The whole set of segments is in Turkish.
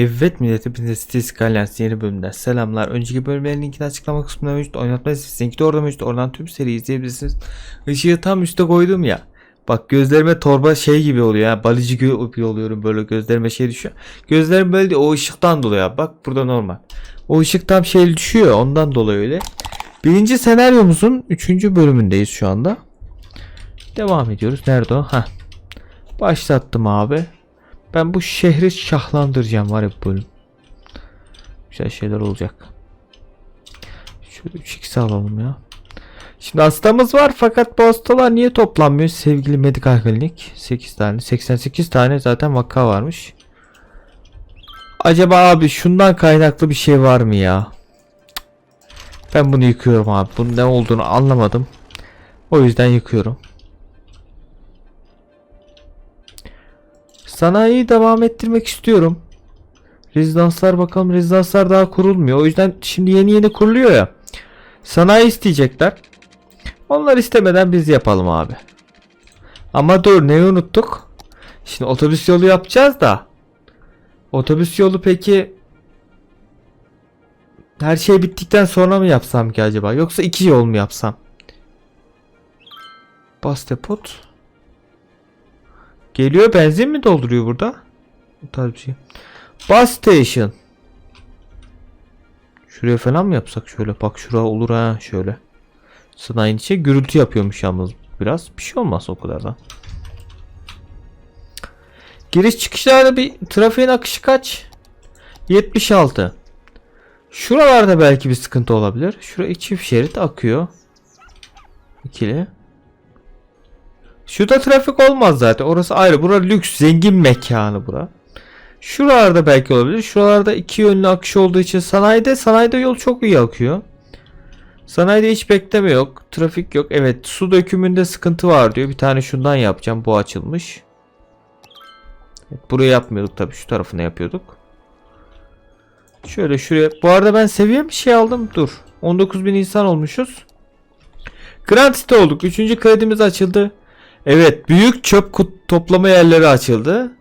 Evet millet hepinize City Skylines yeni bölümden selamlar. Önceki bölümlerin linkini açıklama kısmında mevcut. Oynatma listesi de orada mevcut. Oradan tüm seriyi izleyebilirsiniz. Işığı tam üste koydum ya. Bak gözlerime torba şey gibi oluyor ya. Balıcı gibi oluyorum böyle gözlerime şey düşüyor. Gözlerim böyle değil, o ışıktan dolayı. Bak burada normal. O ışık tam şey düşüyor ondan dolayı öyle. Birinci senaryomuzun 3. bölümündeyiz şu anda. Devam ediyoruz. Nerede o? Heh. Başlattım abi. Ben bu şehri şahlandıracağım var ya bu bölüm. Güzel şeyler olacak. Şöyle 3x alalım ya. Şimdi hastamız var fakat bu hastalar niye toplanmıyor sevgili medikal klinik? 8 tane 88 tane zaten vaka varmış. Acaba abi şundan kaynaklı bir şey var mı ya? Ben bunu yıkıyorum abi. Bunun ne olduğunu anlamadım. O yüzden yıkıyorum. Sanayiyi devam ettirmek istiyorum. Rezidanslar bakalım rezidanslar daha kurulmuyor. O yüzden şimdi yeni yeni kuruluyor ya. Sanayi isteyecekler. Onlar istemeden biz yapalım abi. Ama dur neyi unuttuk? Şimdi otobüs yolu yapacağız da. Otobüs yolu peki her şey bittikten sonra mı yapsam ki acaba? Yoksa iki yol mu yapsam? Bas depot. Geliyor benzin mi dolduruyor burada? Bu tarz bir şey. Bus station. Şuraya falan mı yapsak şöyle? Bak şura olur ha şöyle. Sanayin içi gürültü yapıyormuş yalnız biraz. Bir şey olmaz o kadar da. Giriş çıkışlarda bir trafiğin akışı kaç? 76. Şuralarda belki bir sıkıntı olabilir. Şuraya çift şerit akıyor. İkili. Şurada trafik olmaz zaten. Orası ayrı. Bura lüks, zengin mekanı bura. Şuralarda belki olabilir. Şuralarda iki yönlü akış olduğu için sanayide sanayide yol çok iyi akıyor. Sanayide hiç bekleme yok. Trafik yok. Evet su dökümünde sıkıntı var diyor. Bir tane şundan yapacağım. Bu açılmış. Evet, burayı yapmıyorduk tabii. Şu tarafını yapıyorduk. Şöyle şuraya. Bu arada ben seviye bir şey aldım. Dur. 19.000 insan olmuşuz. Grand City olduk. Üçüncü kredimiz açıldı. Evet, büyük çöp kut- toplama yerleri açıldı.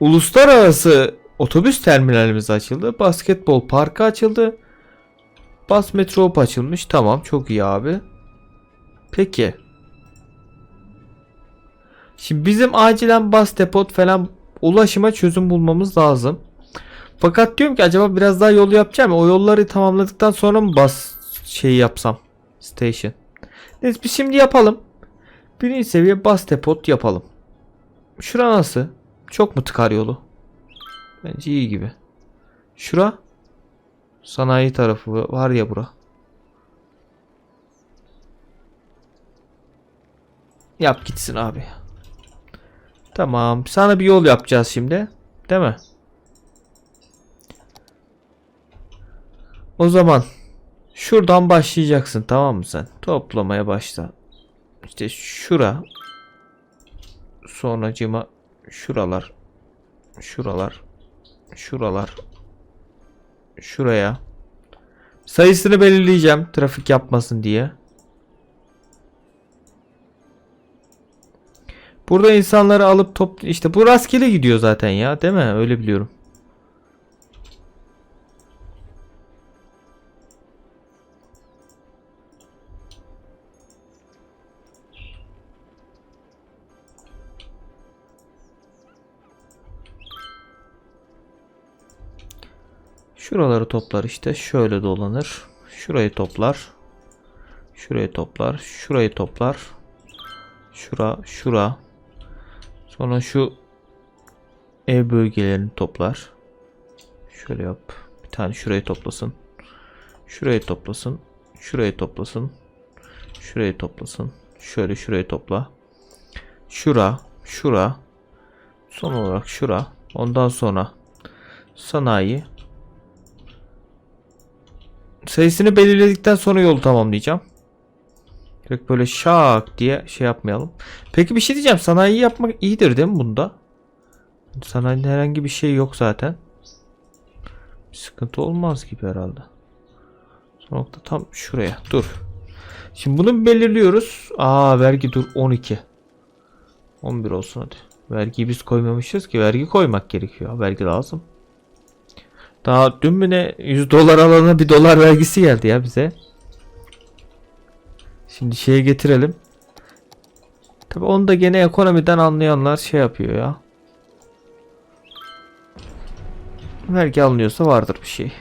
Uluslararası otobüs terminalimiz açıldı. Basketbol parkı açıldı. Bas Metrop açılmış. Tamam, çok iyi abi. Peki. Şimdi bizim acilen bas depot falan ulaşıma çözüm bulmamız lazım. Fakat diyorum ki acaba biraz daha yol yapacağım. O yolları tamamladıktan sonra mı bas şeyi yapsam? Station. Neyse biz şimdi yapalım. Birinci seviye bas depot yapalım. Şura nasıl? Çok mu tıkar yolu? Bence iyi gibi. Şura? Sanayi tarafı var ya bura. Yap gitsin abi. Tamam. Sana bir yol yapacağız şimdi. Değil mi? O zaman şuradan başlayacaksın tamam mı sen? Toplamaya başla. İşte şura. Sonracıma şuralar. Şuralar. Şuralar. Şuraya. Sayısını belirleyeceğim trafik yapmasın diye. Burada insanları alıp top işte bu rastgele gidiyor zaten ya değil mi? Öyle biliyorum. Şuraları toplar işte. Şöyle dolanır. Şurayı toplar. Şurayı toplar. Şurayı toplar. Şura, şura. Sonra şu ev bölgelerini toplar. Şöyle yap. Bir tane şurayı toplasın. Şurayı toplasın. Şurayı toplasın. Şurayı toplasın. Şöyle şurayı topla. Şura, şura. Son olarak şura. Ondan sonra sanayi, sayısını belirledikten sonra yolu tamamlayacağım. Direkt böyle şak diye şey yapmayalım. Peki bir şey diyeceğim. Sanayi yapmak iyidir değil mi bunda? Sanayide herhangi bir şey yok zaten. Bir sıkıntı olmaz gibi herhalde. Son nokta tam şuraya. Dur. Şimdi bunu belirliyoruz. Aa vergi dur 12. 11 olsun hadi. Vergiyi biz koymamışız ki. Vergi koymak gerekiyor. Vergi lazım. Daha dün mü ne 100 dolar alana 1 dolar vergisi geldi ya bize. Şimdi şeye getirelim. Tabi onu da gene ekonomiden anlayanlar şey yapıyor ya. Vergi alınıyorsa vardır bir şey.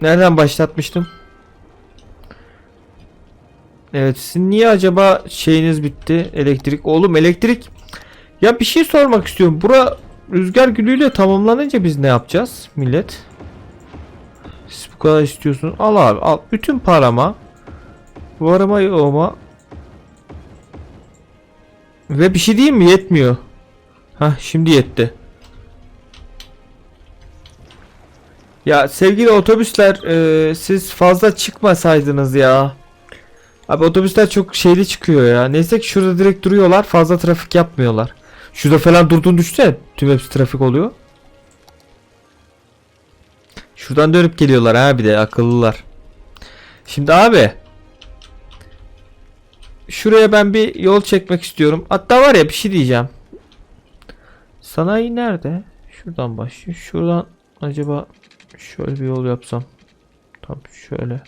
Nereden başlatmıştım? Evet sizin niye acaba şeyiniz bitti elektrik oğlum elektrik ya bir şey sormak istiyorum. Bura rüzgar gülüyle tamamlanınca biz ne yapacağız millet? Siz bu kadar istiyorsunuz. Al abi al. Bütün parama varıma yoğuma ve bir şey diyeyim mi? Yetmiyor. Ha şimdi yetti. Ya sevgili otobüsler e, siz fazla çıkmasaydınız ya. Abi otobüsler çok şeyli çıkıyor ya. Neyse ki şurada direkt duruyorlar. Fazla trafik yapmıyorlar. Şurada falan durduğunu düşünsene. Tüm hepsi trafik oluyor. Şuradan dönüp geliyorlar ha bir de akıllılar. Şimdi abi. Şuraya ben bir yol çekmek istiyorum. Hatta var ya bir şey diyeceğim. Sanayi nerede? Şuradan başlıyor. Şuradan acaba şöyle bir yol yapsam. Tam şöyle.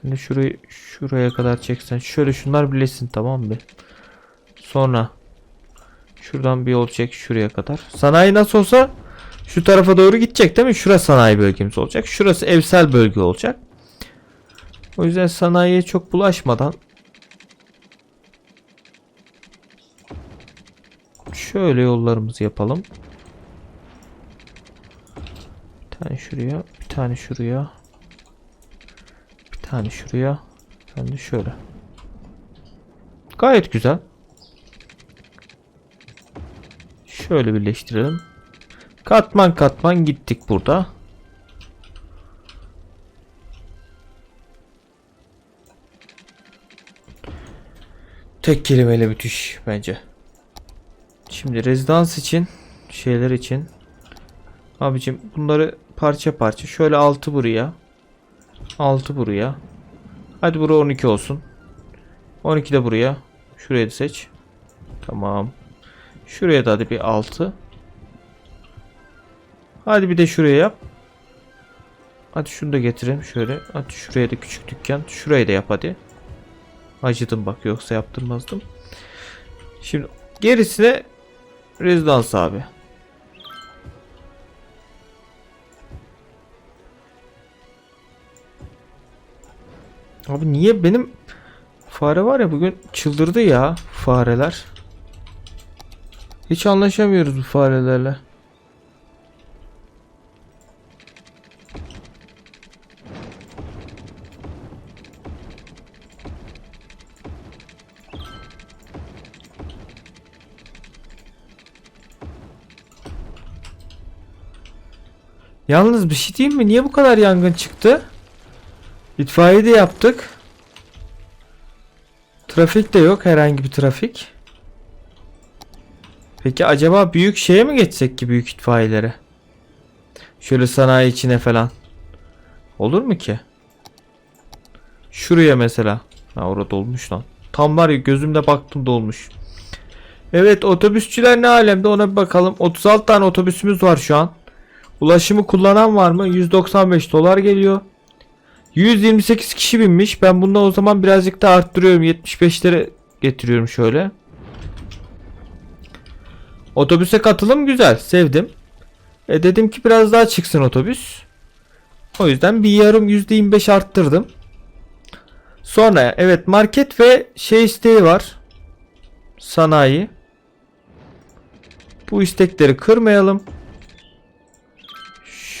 Şimdi şurayı şuraya kadar çeksen. Şöyle şunlar birleşsin tamam mı? Sonra şuradan bir yol çek şuraya kadar. Sanayi nasıl olsa şu tarafa doğru gidecek değil mi? Şurası sanayi bölgemiz olacak. Şurası evsel bölge olacak. O yüzden sanayiye çok bulaşmadan şöyle yollarımızı yapalım. Bir tane şuraya, bir tane şuraya. Tane şuraya. Bir de şöyle. Gayet güzel. Şöyle birleştirelim. Katman katman gittik burada. Tek kelimeyle müthiş bence. Şimdi rezidans için şeyler için abicim bunları parça parça şöyle altı buraya 6 buraya. Hadi bura 12 olsun. 12 de buraya. Şuraya da seç. Tamam. Şuraya da hadi bir 6. Hadi bir de şuraya yap. Hadi şunu da getirelim şöyle. Hadi şuraya da küçük dükkan. Şurayı da yap hadi. Acıdım bak yoksa yaptırmazdım. Şimdi gerisine rezidans abi. Abi niye benim fare var ya bugün çıldırdı ya fareler. Hiç anlaşamıyoruz bu farelerle. Yalnız bir şey diyeyim mi? Niye bu kadar yangın çıktı? İtfaiye de yaptık. Trafik de yok. Herhangi bir trafik. Peki acaba büyük şeye mi geçsek ki büyük itfaiyelere? Şöyle sanayi içine falan. Olur mu ki? Şuraya mesela. Ha orada dolmuş lan. Tam var ya gözümde baktım dolmuş. Evet otobüsçüler ne alemde ona bir bakalım. 36 tane otobüsümüz var şu an. Ulaşımı kullanan var mı? 195 dolar geliyor. 128 kişi binmiş. Ben bundan o zaman birazcık da arttırıyorum. 75'lere getiriyorum şöyle. Otobüse katılım güzel. Sevdim. E dedim ki biraz daha çıksın otobüs. O yüzden bir yarım %25 arttırdım. Sonra evet market ve şey isteği var. Sanayi. Bu istekleri kırmayalım.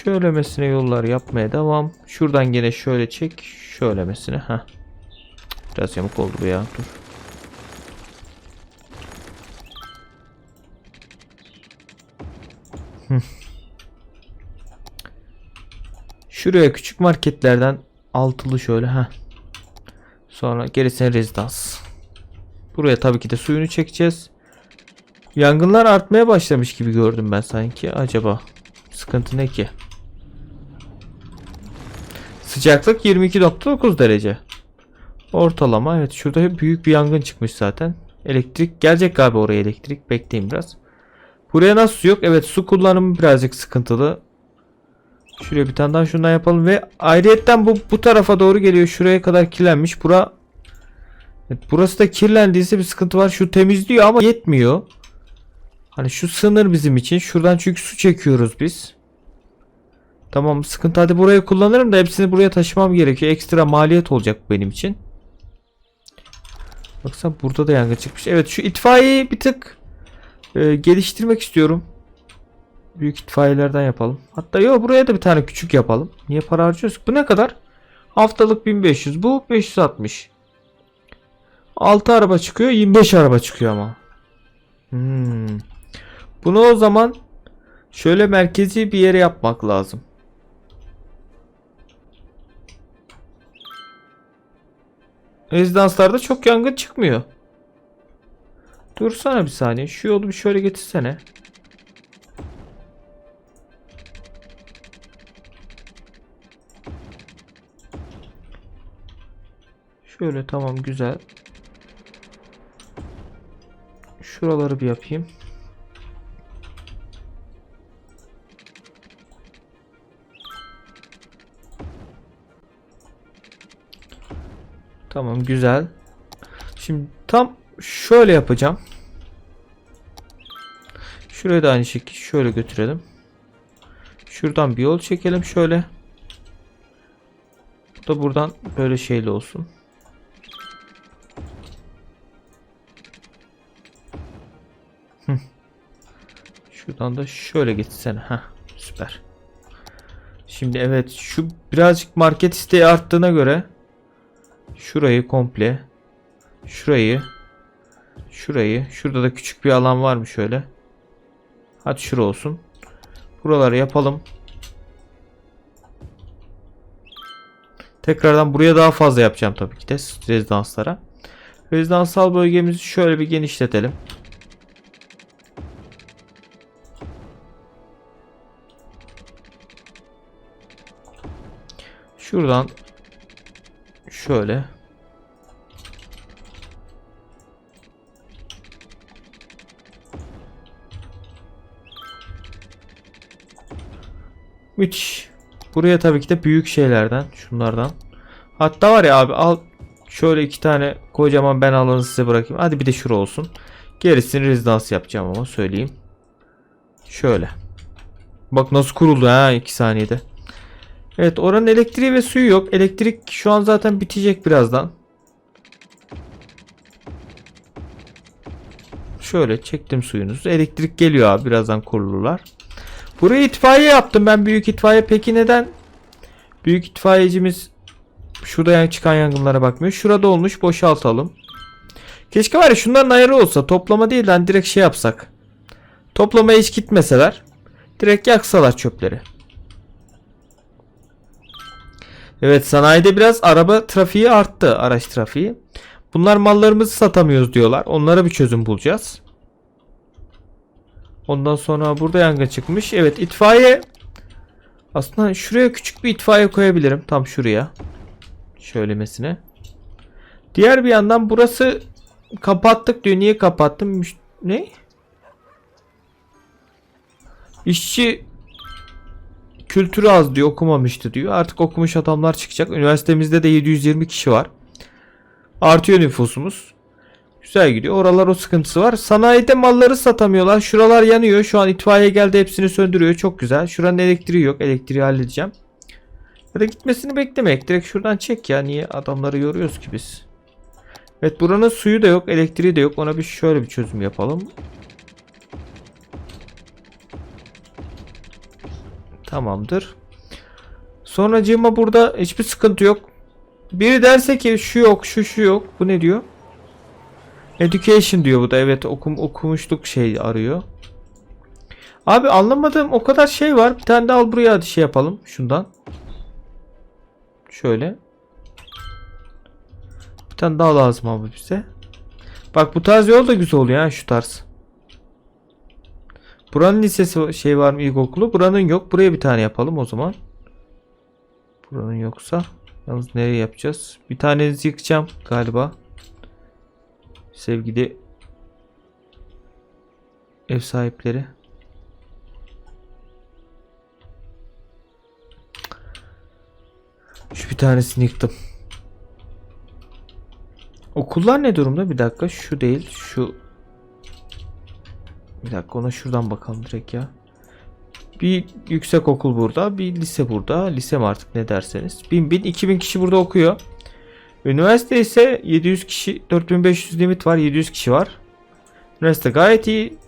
Şöylemesine yollar yapmaya devam. Şuradan gene şöyle çek. Şöylemesine. ha. Biraz yamuk oldu bu ya. Dur. Şuraya küçük marketlerden altılı şöyle ha. Sonra gerisine rezidans. Buraya tabii ki de suyunu çekeceğiz. Yangınlar artmaya başlamış gibi gördüm ben sanki. Acaba sıkıntı ne ki? Sıcaklık 22.9 derece. Ortalama evet şurada büyük bir yangın çıkmış zaten. Elektrik gelecek galiba oraya elektrik. Bekleyin biraz. Buraya nasıl su yok? Evet su kullanımı birazcık sıkıntılı. Şuraya bir tane daha şundan yapalım ve ayrıyetten bu bu tarafa doğru geliyor. Şuraya kadar kirlenmiş. Bura evet, burası da kirlendiyse bir sıkıntı var. Şu temizliyor ama yetmiyor. Hani şu sınır bizim için. Şuradan çünkü su çekiyoruz biz. Tamam sıkıntı hadi burayı kullanırım da hepsini buraya taşımam gerekiyor. Ekstra maliyet olacak benim için. Baksana burada da yangın çıkmış. Evet şu itfaiyeyi bir tık e, geliştirmek istiyorum. Büyük itfaiyelerden yapalım. Hatta yok buraya da bir tane küçük yapalım. Niye para harcıyoruz? Bu ne kadar? Haftalık 1500. Bu 560. 6 araba çıkıyor. 25 araba çıkıyor ama. Hmm. Bunu o zaman şöyle merkezi bir yere yapmak lazım. Rezidanslarda çok yangın çıkmıyor. Dursana bir saniye. Şu yolu bir şöyle getirsene. Şöyle tamam güzel. Şuraları bir yapayım. Tamam güzel. Şimdi tam şöyle yapacağım. Şuraya da aynı şekilde şöyle götürelim. Şuradan bir yol çekelim şöyle. Bu da buradan böyle şeyli olsun. Şuradan da şöyle gitsene. Ha, süper. Şimdi evet şu birazcık market isteği arttığına göre Şurayı komple. Şurayı. Şurayı. Şurada da küçük bir alan var mı şöyle. Hadi şura olsun. Buraları yapalım. Tekrardan buraya daha fazla yapacağım tabii ki de rezidanslara. Rezidansal bölgemizi şöyle bir genişletelim. Şuradan şöyle Müthiş. Buraya tabii ki de büyük şeylerden, şunlardan. Hatta var ya abi al şöyle iki tane kocaman ben alanı size bırakayım. Hadi bir de şura olsun. Gerisini rezidans yapacağım ama söyleyeyim. Şöyle. Bak nasıl kuruldu ha 2 saniyede. Evet oranın elektriği ve suyu yok. Elektrik şu an zaten bitecek birazdan. Şöyle çektim suyunuzu. Elektrik geliyor abi birazdan kurulurlar. Buraya itfaiye yaptım ben büyük itfaiye. Peki neden? Büyük itfaiyecimiz şurada çıkan yangınlara bakmıyor. Şurada olmuş boşaltalım. Keşke var ya şunların ayarı olsa toplama değil lan direkt şey yapsak. Toplamaya hiç gitmeseler. Direkt yaksalar çöpleri. Evet sanayide biraz araba trafiği arttı. Araç trafiği. Bunlar mallarımızı satamıyoruz diyorlar. Onlara bir çözüm bulacağız. Ondan sonra burada yangın çıkmış. Evet itfaiye. Aslında şuraya küçük bir itfaiye koyabilirim. Tam şuraya. Şöylemesine. Diğer bir yandan burası kapattık diyor. Niye kapattım? Ne? İşçi kültürü az diyor okumamıştı diyor. Artık okumuş adamlar çıkacak. Üniversitemizde de 720 kişi var. Artıyor nüfusumuz. Güzel gidiyor. Oralar o sıkıntısı var. Sanayide malları satamıyorlar. Şuralar yanıyor. Şu an itfaiye geldi hepsini söndürüyor. Çok güzel. Şuranın elektriği yok. Elektriği halledeceğim. Ya da gitmesini beklemek. Direkt şuradan çek ya. Niye adamları yoruyoruz ki biz? Evet buranın suyu da yok. Elektriği de yok. Ona bir şöyle bir çözüm yapalım. Tamamdır. Sonracığıma burada hiçbir sıkıntı yok. Biri derse ki şu yok, şu şu yok. Bu ne diyor? Education diyor bu da. Evet okum okumuşluk şey arıyor. Abi anlamadığım o kadar şey var. Bir tane de al buraya hadi şey yapalım. Şundan. Şöyle. Bir tane daha lazım abi bize. Bak bu tarz yol da güzel oluyor ha şu tarz. Buranın lisesi şey var mı ilkokulu? Buranın yok. Buraya bir tane yapalım o zaman. Buranın yoksa. Yalnız nereye yapacağız? Bir tanenizi yıkacağım galiba. Sevgili ev sahipleri. Şu bir tanesini yıktım. Okullar ne durumda? Bir dakika şu değil şu. Bir dakika ona şuradan bakalım direkt ya. Bir yüksek okul burada, bir lise burada. Lise mi artık ne derseniz. 1000 1000 2000 kişi burada okuyor. Üniversite ise 700 kişi 4500 limit var 700 kişi var. Üniversite gayet iyi.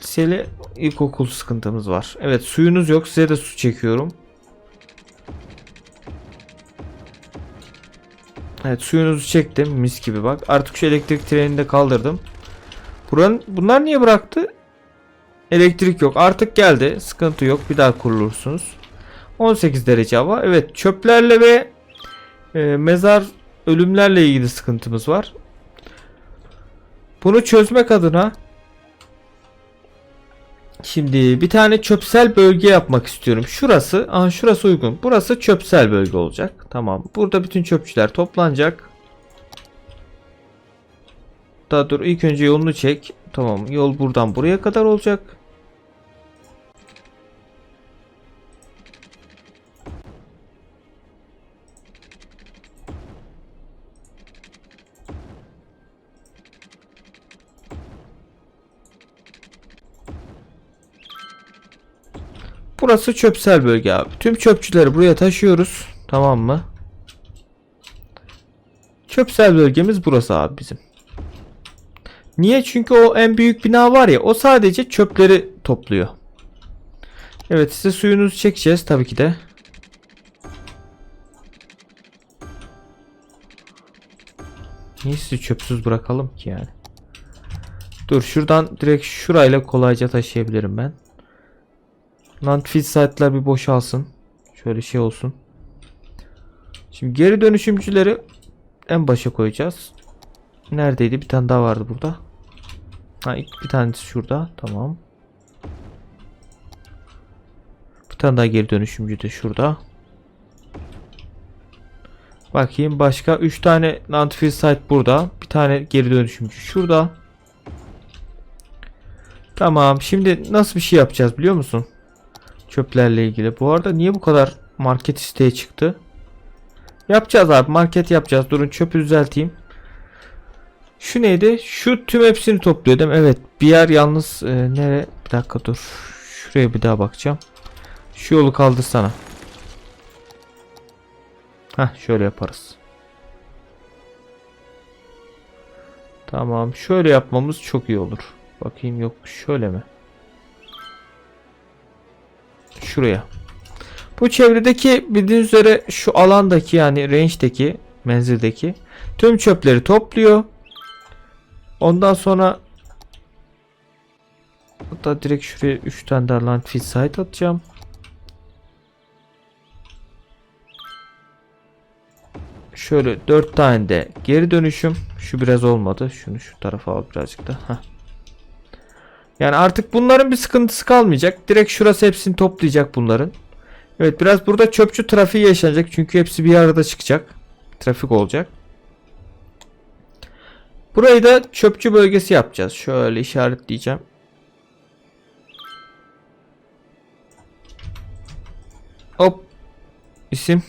Liseli ilkokul sıkıntımız var. Evet suyunuz yok size de su çekiyorum. Evet suyunuzu çektim mis gibi bak. Artık şu elektrik trenini de kaldırdım. Buranın, bunlar niye bıraktı? Elektrik yok. Artık geldi. Sıkıntı yok. Bir daha kurulursunuz. 18 derece hava. Evet çöplerle ve e, mezar ölümlerle ilgili sıkıntımız var. Bunu çözmek adına şimdi bir tane çöpsel bölge yapmak istiyorum. Şurası, aha şurası uygun. Burası çöpsel bölge olacak. Tamam. Burada bütün çöpçüler toplanacak. Daha dur ilk önce yolunu çek. Tamam. Yol buradan buraya kadar olacak. Burası çöpsel bölge abi. Tüm çöpçüleri buraya taşıyoruz. Tamam mı? Çöpsel bölgemiz burası abi bizim. Niye? Çünkü o en büyük bina var ya o sadece çöpleri topluyor. Evet size suyunuzu çekeceğiz tabii ki de. Niye sizi çöpsüz bırakalım ki yani? Dur şuradan direkt şurayla kolayca taşıyabilirim ben. Nantfit saatler bir boşalsın. Şöyle şey olsun. Şimdi geri dönüşümcüleri en başa koyacağız. Neredeydi? Bir tane daha vardı burada. Ha bir tanesi şurada. Tamam. Bir tane daha geri dönüşümcü de şurada. Bakayım başka 3 tane Nantfil site burada. Bir tane geri dönüşümcü şurada. Tamam. Şimdi nasıl bir şey yapacağız biliyor musun? Çöplerle ilgili. Bu arada niye bu kadar market isteği çıktı? Yapacağız abi. Market yapacağız. Durun çöpü düzelteyim. Şu neydi? Şu tüm hepsini topluyor değil mi? Evet. Bir yer yalnız e, nere? Bir dakika dur. Şuraya bir daha bakacağım. Şu yolu kaldırsana. Heh şöyle yaparız. Tamam. Şöyle yapmamız çok iyi olur. Bakayım yok. Şöyle mi? Şuraya. Bu çevredeki bildiğiniz üzere şu alandaki yani range'deki menzildeki tüm çöpleri topluyor. Ondan sonra hatta direkt şuraya 3 tane daha landfill site atacağım. Şöyle 4 tane de geri dönüşüm. Şu biraz olmadı. Şunu şu tarafa al birazcık da. Heh. Yani artık bunların bir sıkıntısı kalmayacak. Direkt şurası hepsini toplayacak bunların. Evet biraz burada çöpçü trafiği yaşanacak. Çünkü hepsi bir arada çıkacak. Trafik olacak. Burayı da çöpçü bölgesi yapacağız. Şöyle işaretleyeceğim. Hop. İsim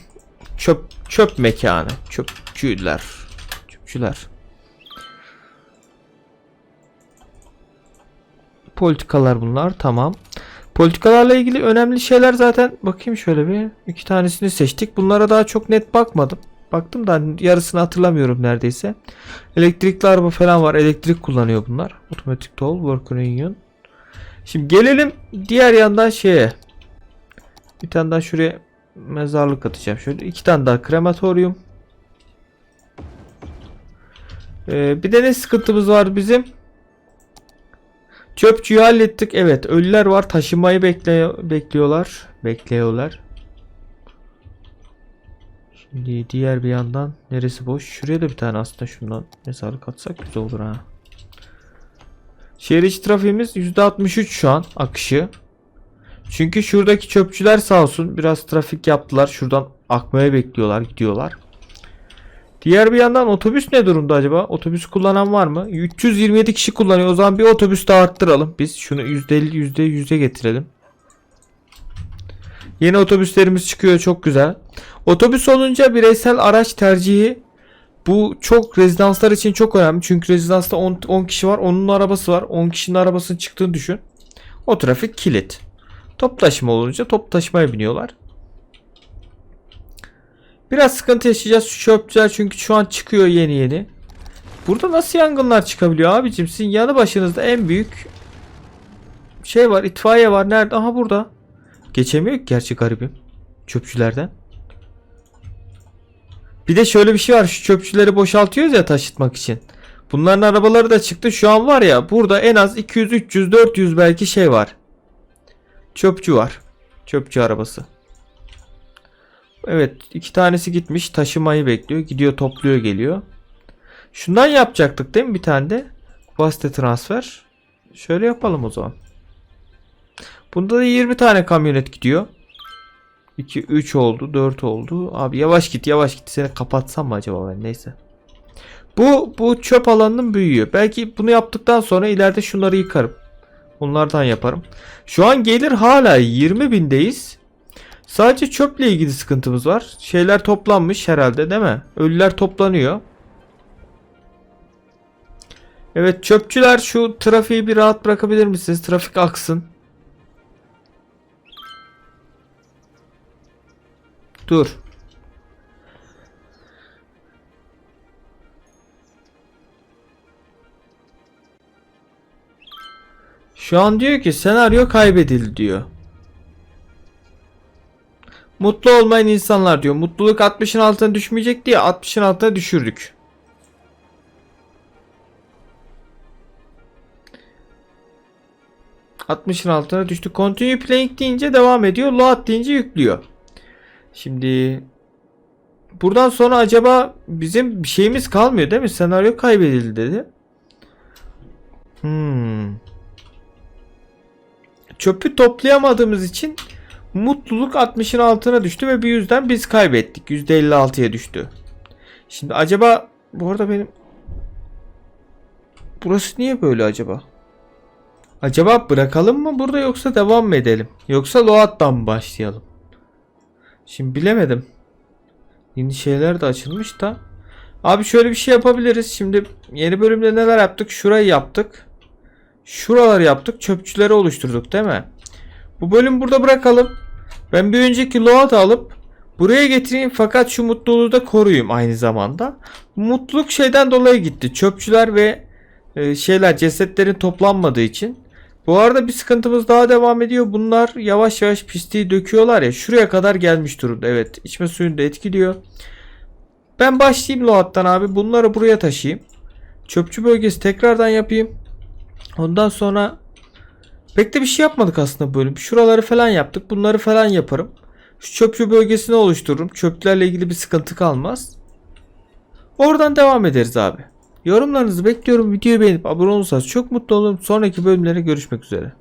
çöp çöp mekanı. Çöpçüler. Çöpçüler. Politikalar bunlar. Tamam. Politikalarla ilgili önemli şeyler zaten bakayım şöyle bir iki tanesini seçtik. Bunlara daha çok net bakmadım. Baktım da yarısını hatırlamıyorum neredeyse. Elektrikli araba falan var. Elektrik kullanıyor bunlar. Otomatik toll, work union. Şimdi gelelim diğer yandan şeye. Bir tane daha şuraya mezarlık atacağım. Şöyle iki tane daha krematoryum. Ee, bir de ne sıkıntımız var bizim? Çöpçüyü hallettik. Evet ölüler var. Taşımayı bekle bekliyorlar. Bekliyorlar. Şimdi diğer bir yandan neresi boş? Şuraya da bir tane aslında şundan mezarlık atsak güzel olur ha. Şehir içi trafiğimiz %63 şu an akışı. Çünkü şuradaki çöpçüler sağ olsun biraz trafik yaptılar. Şuradan akmaya bekliyorlar gidiyorlar. Diğer bir yandan otobüs ne durumda acaba? Otobüs kullanan var mı? 327 kişi kullanıyor. O zaman bir otobüs daha arttıralım. Biz şunu %50 %100'e getirelim. Yeni otobüslerimiz çıkıyor çok güzel. Otobüs olunca bireysel araç tercihi bu çok rezidanslar için çok önemli. Çünkü rezidansta 10, 10 kişi var. Onun arabası var. 10 kişinin arabasının çıktığını düşün. O trafik kilit. Top taşıma olunca top taşımaya biniyorlar. Biraz sıkıntı yaşayacağız şu çöpçüler çünkü şu an çıkıyor yeni yeni. Burada nasıl yangınlar çıkabiliyor abicim? Sizin yanı başınızda en büyük şey var itfaiye var. Nerede? Aha burada. Geçemiyor ki gerçi garibim. Çöpçülerden. Bir de şöyle bir şey var. Şu çöpçüleri boşaltıyoruz ya taşıtmak için. Bunların arabaları da çıktı. Şu an var ya burada en az 200, 300, 400 belki şey var. Çöpçü var. Çöpçü arabası. Evet iki tanesi gitmiş taşımayı bekliyor. Gidiyor topluyor geliyor. Şundan yapacaktık değil mi bir tane de? Vasıta transfer. Şöyle yapalım o zaman. Bunda da 20 tane kamyonet gidiyor. 2, 3 oldu 4 oldu. Abi yavaş git yavaş git. Seni kapatsam mı acaba ben neyse. Bu, bu çöp alanının büyüyor. Belki bunu yaptıktan sonra ileride şunları yıkarım. Bunlardan yaparım. Şu an gelir hala 20 bindeyiz. Sadece çöple ilgili sıkıntımız var. Şeyler toplanmış herhalde değil mi? Ölüler toplanıyor. Evet çöpçüler şu trafiği bir rahat bırakabilir misiniz? Trafik aksın. Dur. Şu an diyor ki senaryo kaybedildi diyor. Mutlu olmayan insanlar diyor. Mutluluk 60'ın altına düşmeyecek diye 60'ın altına düşürdük. ...60'ın altına düştü. Continue playing deyince devam ediyor. Load deyince yüklüyor. Şimdi... Buradan sonra acaba bizim bir şeyimiz kalmıyor değil mi? Senaryo kaybedildi dedi. Hmm. Çöpü toplayamadığımız için mutluluk 60'ın altına düştü ve bir yüzden biz kaybettik. %56'ya düştü. Şimdi acaba bu arada benim burası niye böyle acaba? Acaba bırakalım mı burada yoksa devam mı edelim? Yoksa Loat'tan mı başlayalım? Şimdi bilemedim. Yeni şeyler de açılmış da. Abi şöyle bir şey yapabiliriz. Şimdi yeni bölümde neler yaptık? Şurayı yaptık. Şuraları yaptık. Çöpçüleri oluşturduk değil mi? Bu bölüm burada bırakalım. Ben bir önceki load alıp buraya getireyim fakat şu mutluluğu da koruyayım aynı zamanda. Mutluluk şeyden dolayı gitti. Çöpçüler ve e, şeyler cesetlerin toplanmadığı için. Bu arada bir sıkıntımız daha devam ediyor. Bunlar yavaş yavaş pisliği döküyorlar ya. Şuraya kadar gelmiş durumda. Evet içme suyunu da etkiliyor. Ben başlayayım load'dan abi. Bunları buraya taşıyayım. Çöpçü bölgesi tekrardan yapayım. Ondan sonra pek de bir şey yapmadık aslında bölüm. Şuraları falan yaptık. Bunları falan yaparım. Şu çöpçü bölgesini oluştururum. Çöplerle ilgili bir sıkıntı kalmaz. Oradan devam ederiz abi. Yorumlarınızı bekliyorum. Videoyu beğenip abone olursanız çok mutlu olurum. Sonraki bölümlere görüşmek üzere.